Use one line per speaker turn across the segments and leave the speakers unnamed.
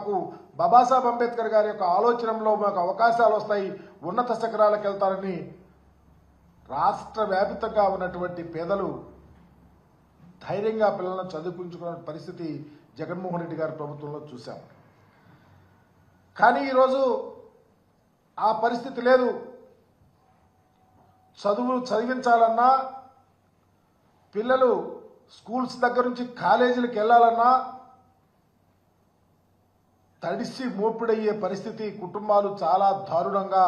మాకు బాబాసాహెబ్ అంబేద్కర్ గారి యొక్క ఆలోచనలో మాకు అవకాశాలు వస్తాయి ఉన్నత శిఖరాలకు వెళ్తారని రాష్ట్ర వ్యాపితంగా ఉన్నటువంటి పేదలు ధైర్యంగా పిల్లలను చదివించుకున్న పరిస్థితి జగన్మోహన్ రెడ్డి గారి ప్రభుత్వంలో చూశాం. కానీ ఈరోజు ఆ పరిస్థితి లేదు. చదువు చదివించాలన్నా పిల్లలు స్కూల్స్ దగ్గర నుంచి కాలేజీలకు వెళ్ళాలన్నా తడిసి మోపిడయ్యే పరిస్థితి కుటుంబాలు చాలా దారుణంగా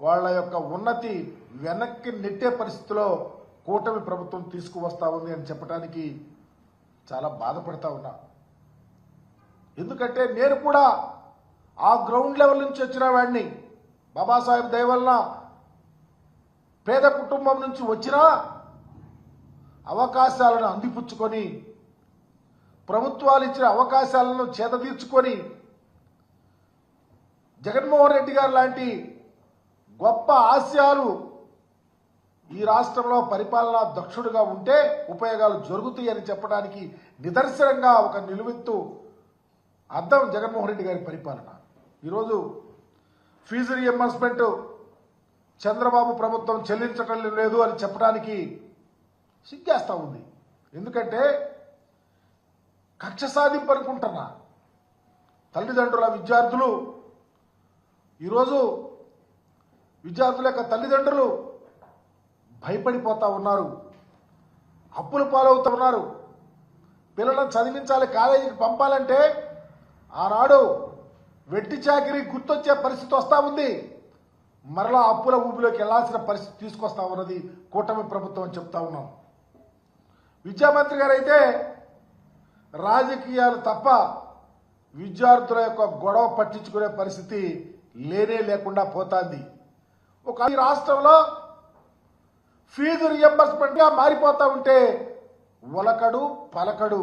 వాళ్ళ యొక్క ఉన్నతి వెనక్కి నెట్టే పరిస్థితిలో కూటమి ప్రభుత్వం తీసుకువస్తా ఉంది అని చెప్పడానికి చాలా బాధపడతా ఉన్నా. ఎందుకంటే నేను కూడా ఆ గ్రౌండ్ లెవెల్ నుంచి వచ్చిన వాడిని. బాబాసాహెబ్ దయవల్న పేద కుటుంబం నుంచి వచ్చినా అవకాశాలను అందిపుచ్చుకొని ప్రభుత్వాలు ఇచ్చిన అవకాశాలను చేతదీర్చుకొని జగన్మోహన్ రెడ్డి గారు లాంటి గొప్ప ఆశయాలు ఈ రాష్ట్రంలో పరిపాలనా దక్షుడుగా ఉంటే ఉపయోగాలు జరుగుతాయని చెప్పడానికి నిదర్శనంగా ఒక నిలువెత్తు అర్థం జగన్మోహన్ రెడ్డి గారి పరిపాలన. ఈరోజు ఫీజు రియంబర్స్మెంట్ చంద్రబాబు ప్రభుత్వం చెల్లించటం లేదు అని చెప్పడానికి సిగ్గేస్తా ఉంది. ఎందుకంటే కక్ష సాధింపు అనుకుంటున్నా. తల్లిదండ్రుల విద్యార్థులు ఈరోజు విద్యార్థుల యొక్క తల్లిదండ్రులు భయపడిపోతూ ఉన్నారు. అప్పులు పాలవుతూ ఉన్నారు. పిల్లలను చదివించాలి కాలేజీకి పంపాలంటే ఆనాడు వెట్టి చాకిరి గుర్తొచ్చే పరిస్థితి వస్తూ ఉంది. మరలా అప్పుల ఊపిలోకి వెళ్ళాల్సిన పరిస్థితి తీసుకొస్తా ఉన్నది కూటమి ప్రభుత్వం అని చెప్తా ఉన్నాం. విద్యామంత్రి గారు అయితే రాజకీయాలు తప్ప విద్యార్థుల యొక్క గొడవ పట్టించుకునే పరిస్థితి లేనే లేకుండా పోతాంది. ఒక ఈ రాష్ట్రంలో ఫీజు రియంబర్స్మెంట్గా మారిపోతూ ఉంటే ఒలకడు పలకడు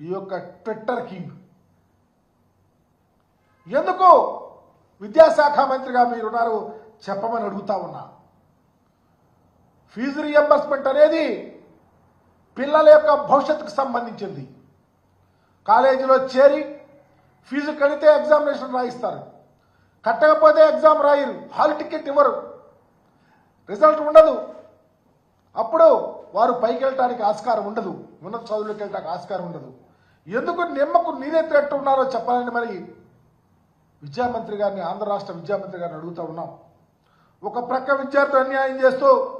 ఈ యొక్క ట్విట్టర్ కింగ్ ఎందుకు విద్యాశాఖ మంత్రిగా మీరున్నారు చెప్పమని అడుగుతా ఉన్నా. ఫీజు రియంబర్స్మెంట్ అనేది పిల్లల యొక్క భవిష్యత్తుకు సంబంధించింది. కాలేజీలో చేరి ఫీజు కడితే ఎగ్జామినేషన్ రాయిస్తారు. కట్టకపోతే ఎగ్జామ్ రాయరు. హాల్ టికెట్ ఇవ్వరు. రిజల్ట్ ఉండదు. అప్పుడు వారు పైకి వెళ్ళటానికి ఆస్కారం ఉండదు. ఉన్నత చదువులకు వెళ్ళటానికి ఆస్కారం ఉండదు. ఎందుకు నిమ్మకు నీరెత్తేట్టు ఉన్నారో చెప్పాలని మరి విద్యామంత్రి గారిని ఆంధ్ర రాష్ట్ర విద్యామంత్రి గారిని అడుగుతూ ఉన్నాం. ఒక ప్రక్క విద్యార్థి అన్యాయం చేస్తూ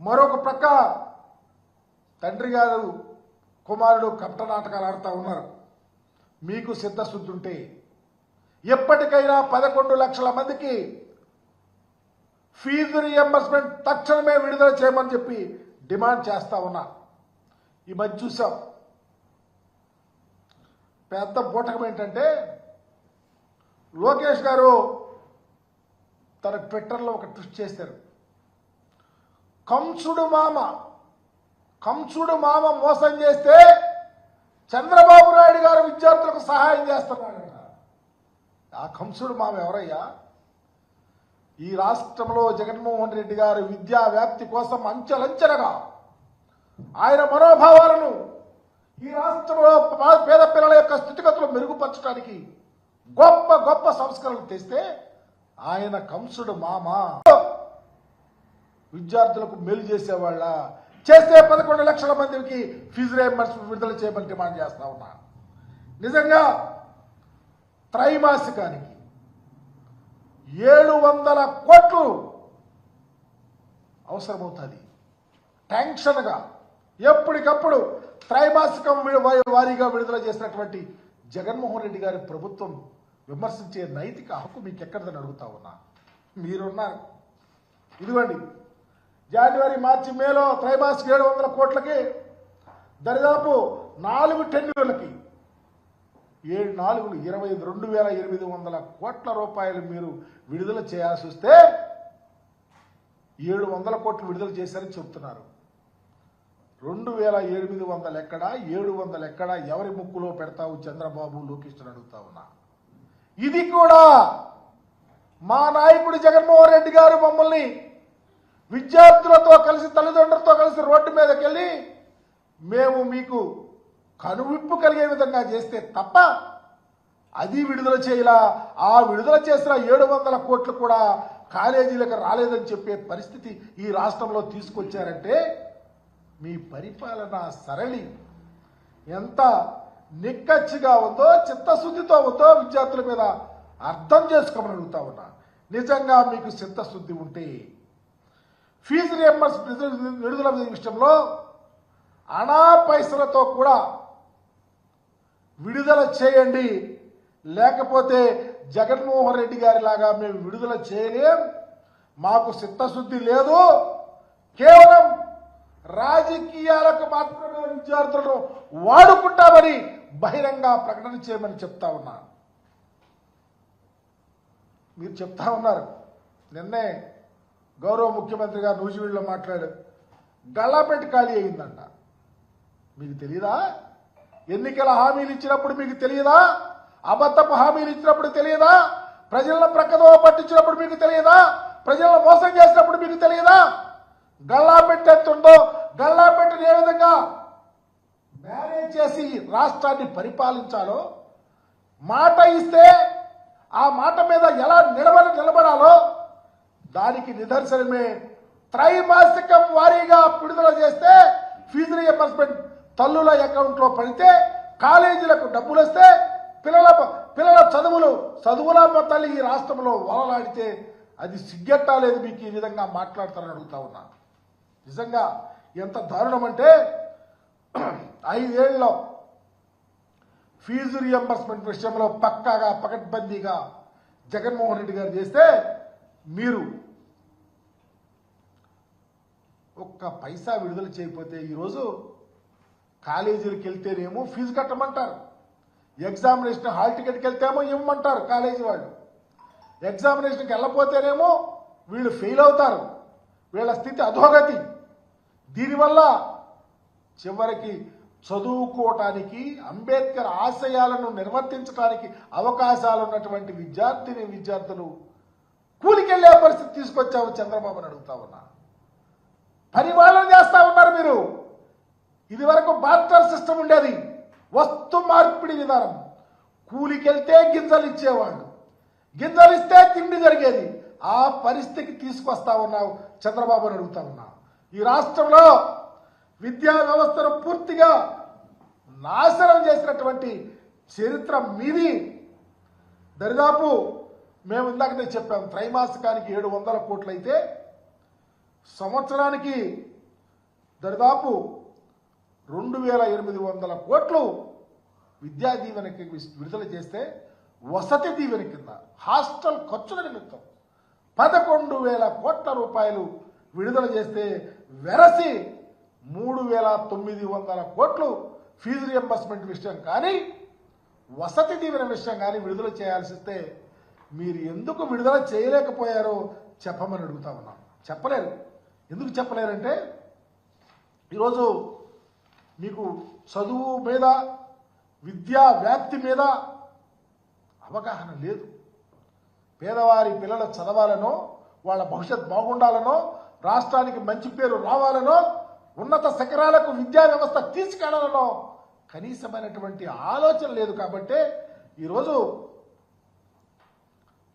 మరొక ప్రక్క తండ్రి గారు కుమారుడు కపట నాటకాలు ఆడుతూ ఉన్నారు. మీకు సిద్ధశుద్ధి ఉంటే ఎప్పటికైనా పదకొండు లక్షల మందికి ఫీజు రియంబర్స్మెంట్ తక్షణమే విడుదల చేయమని చెప్పి డిమాండ్ చేస్తా ఉన్నా. ఈ మధ్య చూసాం. పెద్ద బూటకం ఏంటంటే లోకేష్ గారు తన ట్విట్టర్లో ఒక ట్విస్ట్ చేశారు. కంసుడు మామ కంసుడు మామ మోసం చేస్తే చంద్రబాబు నాయుడు గారు విద్యార్థులకు సహాయం చేస్తున్నాడు ఆ కంసుడు మామ ఎవరయ్యా? ఈ రాష్ట్రంలో జగన్మోహన్ రెడ్డి గారు విద్యా వ్యాప్తి కోసం అంచెలంచెలుగా ఆయన మనోభావాలను ఈ రాష్ట్రంలో పా- పేద పిల్లల యొక్క స్థితిగతులు మెరుగుపరచడానికి గొప్ప గొప్ప సంస్కరణలు తెస్తే ఆయన కంసుడు మామ. విద్యార్థులకు మేలు చేసేవాళ్ళ. చేస్తే పదకొండు లక్షల మందికి ఫీజు రియంబర్స్మెంట్ విడుదల చేయమని డిమాండ్ చేస్తా ఉన్నా. నిజంగా త్రైమాసికానికి ఏడు వందల కోట్లు అవసరమవుతుంది. ట్యాంక్షన్గా ఎప్పటికప్పుడు త్రైమాసికం వారీగా విడుదల చేసినటువంటి జగన్మోహన్ రెడ్డి గారి ప్రభుత్వం విమర్శించే నైతిక హక్కు మీకు ఎక్కడదని అడుగుతా ఉన్నా. మీరున్నారు. ఇదిగోండి. జనవరి మార్చి మేలో త్రైమాసిక ఏడు వందల కోట్లకి దరిదాపు నాలుగు టెన్యూర్లకి ఏడు నాలుగులు ఇరవై రెండు వేల ఎనిమిది వందల కోట్ల రూపాయలు మీరు విడుదల చేయాల్సి వస్తే ఏడు వందల కోట్లు విడుదల చేశారని చెప్తున్నారు. రెండు వేల ఎనిమిది వందలు ఎక్కడా ఏడు వందలు ఎక్కడా ఎవరి ముక్కులో పెడతావు చంద్రబాబు లోకేష్ అడుగుతా ఉన్నా. ఇది కూడా మా నాయకుడు జగన్మోహన్ రెడ్డి గారు మమ్మల్ని విద్యార్థులతో కలిసి తల్లిదండ్రులతో కలిసి రోడ్డు మీదకి వెళ్ళి మేము మీకు కనువిప్పు కలిగే విధంగా చేస్తే తప్ప అది విడుదల చేయలా. ఆ విడుదల చేసిన ఏడు వందల కోట్లు కూడా కాలేజీలకు రాలేదని చెప్పే పరిస్థితి ఈ రాష్ట్రంలో తీసుకొచ్చారంటే మీ పరిపాలన సరళి. ఎంత నిక్కచ్చిగా ఉందో చిత్తశుద్ధితో ఉందో విద్యార్థుల మీద అర్థం చేసుకోమని అడుగుతా ఉన్నా. నిజంగా మీకు చిత్తశుద్ధి ఉంటే ఫీజు రియంబర్స్ విడుదల విషయంలో అనా పైసలతో కూడా విడుదల చేయండి. లేకపోతే జగన్మోహన్ రెడ్డి గారి లాగా మేము విడుదల చేయలేం. మాకు చిత్తశుద్ధి లేదు. కేవలం రాజకీయాలకు మాత్రమే విద్యార్థులను వాడుకుంటామని బహిరంగ ప్రకటన చేయమని చెప్తా ఉన్నా. మీరు చెప్తా ఉన్నారు. నిన్నే గౌరవ ముఖ్యమంత్రి గారు నూజివీడులో మాట్లాడారు. గల్లాపెట్టి ఖాళీ అయిందంట. మీకు తెలియదా ఎన్నికల హామీలు ఇచ్చినప్పుడు మీకు తెలియదా? అబద్ధపు హామీలు ఇచ్చినప్పుడు తెలియదా? ప్రజలను ప్రక్కదో పట్టించినప్పుడు మీకు తెలియదా? ప్రజలను మోసం చేసినప్పుడు మీకు తెలియదా? గల్లా గల్లాపెట్టి గల్లా పెట్టిన ఏ విధంగా మేనేజ్ చేసి రాష్ట్రాన్ని పరిపాలించాలో మాట ఇస్తే ఆ మాట మీద ఎలా నిలబడి నిలబడాలో దానికి నిదర్శనమే. త్రైమాసికం వారీగా విడుదల చేస్తే ఫీజు రియంబర్స్మెంట్ తల్లుల అకౌంట్లో పడితే కాలేజీలకు డబ్బులు వస్తే పిల్లల పిల్లల చదువులు చదువుల తల్లి ఈ రాష్ట్రంలో వలలాడితే అది సిగ్గెట్టాలేదు మీకు ఈ విధంగా మాట్లాడతారని అడుగుతా ఉన్నా. నిజంగా ఎంత దారుణం అంటే ఐదేళ్ళలో ఫీజు రియంబర్స్మెంట్ విషయంలో పక్కాగా పకడ్బందీగా జగన్మోహన్ రెడ్డి గారు చేస్తే మీరు ఒక్క పైసా విడుదల చేయకపోతే ఈరోజు కాలేజీలకు వెళ్తేనేమో ఫీజు కట్టమంటారు. ఎగ్జామినేషన్ హాల్ టికెట్కి వెళ్తేమో ఇవ్వమంటారు కాలేజీ వాళ్ళు. ఎగ్జామినేషన్కి వెళ్ళపోతేనేమో వీళ్ళు ఫెయిల్ అవుతారు. వీళ్ళ స్థితి అధోగతి. దీనివల్ల చివరికి చదువుకోవటానికి అంబేద్కర్ ఆశయాలను నిర్వర్తించడానికి అవకాశాలు ఉన్నటువంటి విద్యార్థిని విద్యార్థులు కూలికెళ్ళే పరిస్థితి తీసుకొచ్చావు చంద్రబాబుని అడుగుతా ఉన్నా. పరిపాలన చేస్తా ఉన్నారు మీరు. బార్టర్ సిస్టమ్ ఉండేది. వస్తు మార్పిడి విధానం. కూలికెళ్తే గింజలు ఇచ్చేవాడు గింజలు ఇస్తే తిండి జరిగేది. ఆ పరిస్థితికి తీసుకొస్తా ఉన్నావు చంద్రబాబు అని అడుగుతా ఉన్నా. ఈ రాష్ట్రంలో విద్యా వ్యవస్థను పూర్తిగా నాశనం చేసినటువంటి చరిత్ర మీది. దరిదాపు మేము ఇందాకనే చెప్పాం త్రైమాసికానికి ఏడు వందల కోట్లు అయితే సంవత్సరానికి దరిదాపు రెండు వేల ఎనిమిది వందల కోట్లు విద్యా దీవెనకి విడుదల చేస్తే వసతి దీవెన కింద హాస్టల్ ఖర్చుల నిమిత్తం పదకొండు వేల కోట్ల రూపాయలు విడుదల చేస్తే వెరసి మూడు వేల తొమ్మిది వందల కోట్లు ఫీజు రియంబర్స్మెంట్ విషయం కానీ వసతి దీవెన విషయం కానీ విడుదల చేయాల్సి వస్తే మీరు ఎందుకు విడుదల చేయలేకపోయారో చెప్పమని అడుగుతా ఉన్నాం చెప్పలేరు. ఎందుకు చెప్పలేరంటే ఈరోజు మీకు చదువు మీద విద్యా వ్యాప్తి మీద అవగాహన లేదు. పేదవారి పిల్లలు చదవాలనో వాళ్ళ భవిష్యత్ బాగుండాలనో రాష్ట్రానికి మంచి పేరు రావాలనో ఉన్నత శిఖరాలకు విద్యా వ్యవస్థ తీసుకెళ్ళాలనో కనీసమైనటువంటి ఆలోచన లేదు కాబట్టి ఈరోజు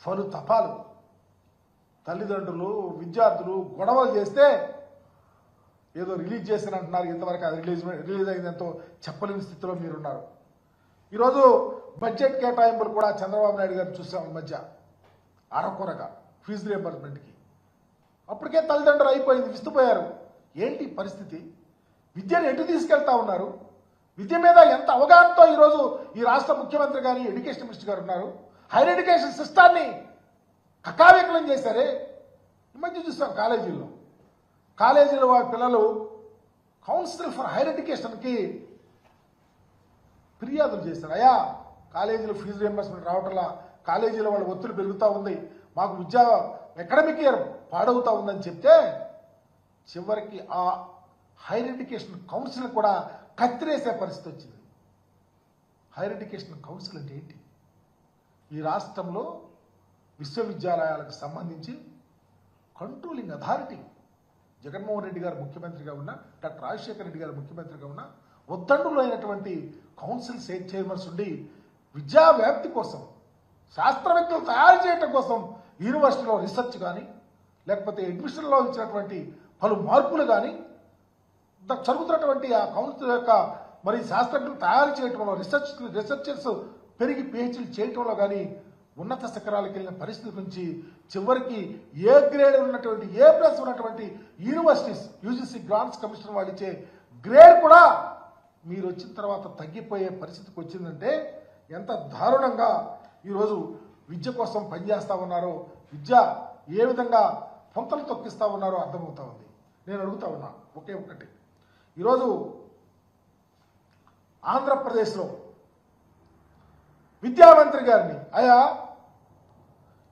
పలు తపాలు. తల్లిదండ్రులు విద్యార్థులు గొడవలు చేస్తే ఏదో రిలీజ్ చేసిన అంటున్నారు ఇంతవరకు అది రిలీజ్ రిలీజ్ అయిందంతో చెప్పలేని స్థితిలో మీరున్నారు. ఈరోజు బడ్జెట్ కేటాయింపులు కూడా చంద్రబాబు నాయుడు గారు చూసాం ఈ మధ్య. అరకొరగా ఫీజు రియంబర్స్మెంట్కి. అప్పటికే తల్లిదండ్రులు అయిపోయింది విస్తుపోయారు. ఏంటి పరిస్థితి? విద్యను ఎటు తీసుకెళ్తా ఉన్నారు? విద్య మీద ఎంత అవగాహనతో ఈరోజు ఈ రాష్ట్ర ముఖ్యమంత్రి గారు ఎడ్యుకేషన్ మినిస్టర్ గారు ఉన్నారు? హైర్ ఎడ్యుకేషన్ సిస్టాన్ని కకావికలం చేశారే? ఈ మధ్య చూస్తాం కాలేజీల్లో. కాలేజీలో వాళ్ళ పిల్లలు కౌన్సిల్ ఫర్ హైయర్ ఎడ్యుకేషన్కి ఫిర్యాదులు చేశారు. అయ్యా కాలేజీలో ఫీజు రియంబర్స్మెంట్ రావటంలా కాలేజీలో వాళ్ళ ఒత్తిడి పెరుగుతూ ఉంది. మాకు విద్యా అకాడమిక్ ఇయర్ పాడవుతూ ఉందని చెప్తే చివరికి ఆ హైయర్ ఎడ్యుకేషన్ కౌన్సిల్ కూడా కత్తిరేసే పరిస్థితి వచ్చింది. హైయర్ ఎడ్యుకేషన్ కౌన్సిల్ అంటే ఏంటి? ఈ రాష్ట్రంలో విశ్వవిద్యాలయాలకు సంబంధించి కంట్రోలింగ్ అథారిటీ జగన్మోహన్ రెడ్డి గారు ముఖ్యమంత్రిగా ఉన్న డాక్టర్ రాజశేఖర రెడ్డి గారు ముఖ్యమంత్రిగా ఉన్న ఉద్దండులు అయినటువంటి కౌన్సిల్ చైర్మన్స్ ఉండి విద్యా వ్యాప్తి కోసం శాస్త్రవేత్తలు తయారు చేయటం కోసం యూనివర్సిటీలో రీసెర్చ్ కానీ లేకపోతే అడ్మిషన్లో ఇచ్చినటువంటి పలు మార్పులు కానీ జరుగుతున్నటువంటి ఆ కౌన్సిల్ యొక్క మరి శాస్త్రజ్ఞులు తయారు చేయటంలో రీసెర్చ్ రీసెర్చర్స్ పెరిగి పిహెచ్డీలు చేయటంలో కానీ ఉన్నత శిఖరాలకు వెళ్ళిన పరిస్థితి నుంచి చివరికి ఏ గ్రేడ్ ఉన్నటువంటి ఏ ప్లస్ ఉన్నటువంటి యూనివర్సిటీస్ యూజీసీ గ్రాంట్స్ కమిషన్ వాళ్ళు ఇచ్చే గ్రేడ్ కూడా మీరు వచ్చిన తర్వాత తగ్గిపోయే పరిస్థితికి వచ్చిందంటే ఎంత దారుణంగా ఈరోజు విద్య కోసం పనిచేస్తూ ఉన్నారో విద్య ఏ విధంగా పొంతలు తొక్కిస్తా ఉన్నారో అర్థమవుతా ఉంది. నేను అడుగుతా ఉన్నా ఒకే ఒకటి ఈరోజు ఆంధ్రప్రదేశ్లో విద్యామంత్రి గారిని అయా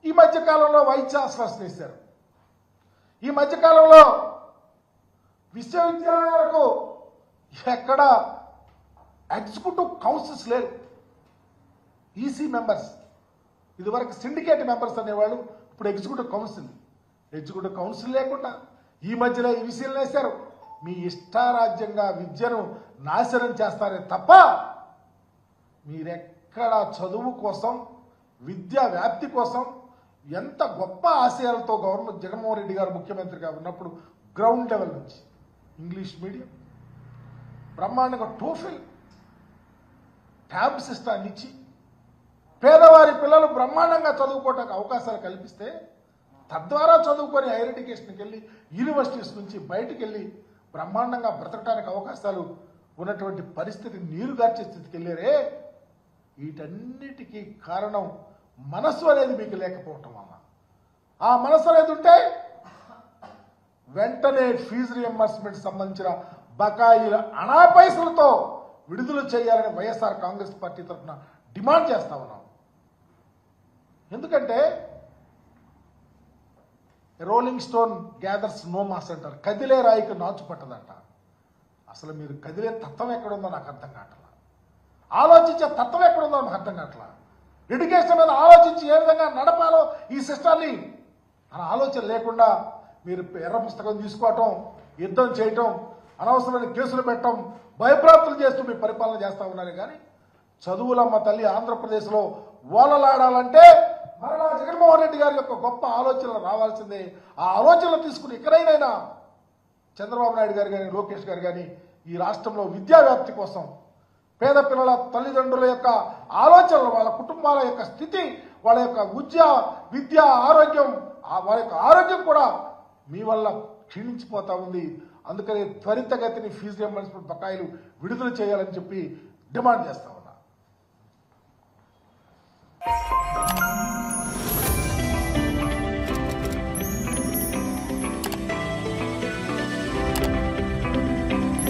ఈ మధ్యకాలంలో వైస్ ఛాన్సలర్స్ చేశారు ఈ మధ్యకాలంలో విశ్వవిద్యాలయాలకు ఎక్కడ ఎగ్జిక్యూటివ్ కౌన్సిల్స్ లేరు ఈసీ మెంబర్స్ ఇదివరకు సిండికేట్ మెంబర్స్ అనేవాళ్ళు ఇప్పుడు ఎగ్జిక్యూటివ్ కౌన్సిల్. ఎగ్జిక్యూటివ్ కౌన్సిల్ లేకుండా ఈ మధ్యలో ఈ విషయం వేశారు మీ ఇష్టారాజ్యంగా విద్యను నాశనం చేస్తారే తప్ప మీరెక్కడ చదువు కోసం విద్యా వ్యాప్తి కోసం ఎంత గొప్ప ఆశయాలతో గవర్నమెంట్ జగన్మోహన్ రెడ్డి గారు ముఖ్యమంత్రిగా ఉన్నప్పుడు గ్రౌండ్ లెవెల్ నుంచి ఇంగ్లీష్ మీడియం బ్రహ్మాండంగా టోఫిల్ ట్యాబ్ సిస్టాన్ని ఇచ్చి పేదవారి పిల్లలు బ్రహ్మాండంగా చదువుకోవడానికి అవకాశాలు కల్పిస్తే తద్వారా చదువుకొని హైయర్ ఎడ్యుకేషన్కి వెళ్ళి యూనివర్సిటీస్ నుంచి బయటికి వెళ్ళి బ్రహ్మాండంగా బ్రతకడానికి అవకాశాలు ఉన్నటువంటి పరిస్థితి నీరుగార్చే స్థితికి వెళ్ళారే. వీటన్నిటికీ కారణం మనస్సు అనేది మీకు లేకపోవటం వల్ల. ఆ మనస్సు అనేది ఉంటే వెంటనే ఫీజు రియంబర్స్మెంట్ సంబంధించిన బకాయిల అనా పైసలతో విడుదల చేయాలని వైఎస్ఆర్ కాంగ్రెస్ పార్టీ తరఫున డిమాండ్ చేస్తా ఉన్నాం. ఎందుకంటే rolling stone gathers no moss అంటారు కదిలే రాయికి నాచు పట్టదంట. అసలు మీరు కదిలే తత్వం ఎక్కడుందో నాకు అర్థం కావట్లా. ఆలోచించే తత్వం ఎక్కడుందో నాకు అర్థం కావట్లా. ఎడ్యుకేషన్ మీద ఆలోచించి ఏ విధంగా నడపాలో ఈ సిస్టాన్ని అనే ఆలోచన లేకుండా మీరు ఎర్ర పుస్తకం తీసుకోవటం యుద్ధం చేయటం అనవసరమైన కేసులు పెట్టడం భయప్రాప్తులు చేస్తూ మీ పరిపాలన చేస్తూ ఉన్నారు. కానీ చదువులమ్మ తల్లి ఆంధ్రప్రదేశ్లో ఓలలాడాలంటే మరలా జగన్మోహన్ రెడ్డి గారి యొక్క గొప్ప ఆలోచనలు రావాల్సిందే. ఆ ఆలోచనలు తీసుకుని ఎక్కడైనా చంద్రబాబు నాయుడు గారు కానీ లోకేష్ గారు కానీ ఈ రాష్ట్రంలో విద్యా వ్యాప్తి కోసం పేద పిల్లల తల్లిదండ్రుల యొక్క ఆలోచనలు వాళ్ళ కుటుంబాల యొక్క స్థితి వాళ్ళ యొక్క విద్య విద్య ఆరోగ్యం వాళ్ళ యొక్క ఆరోగ్యం కూడా మీ వల్ల క్షీణించిపోతూ ఉంది. అందుకని త్వరితగతిని ఫీజు రియంబర్స్మెంట్ బకాయిలు విడుదల చేయాలని చెప్పి డిమాండ్ చేస్తా ఉన్నా.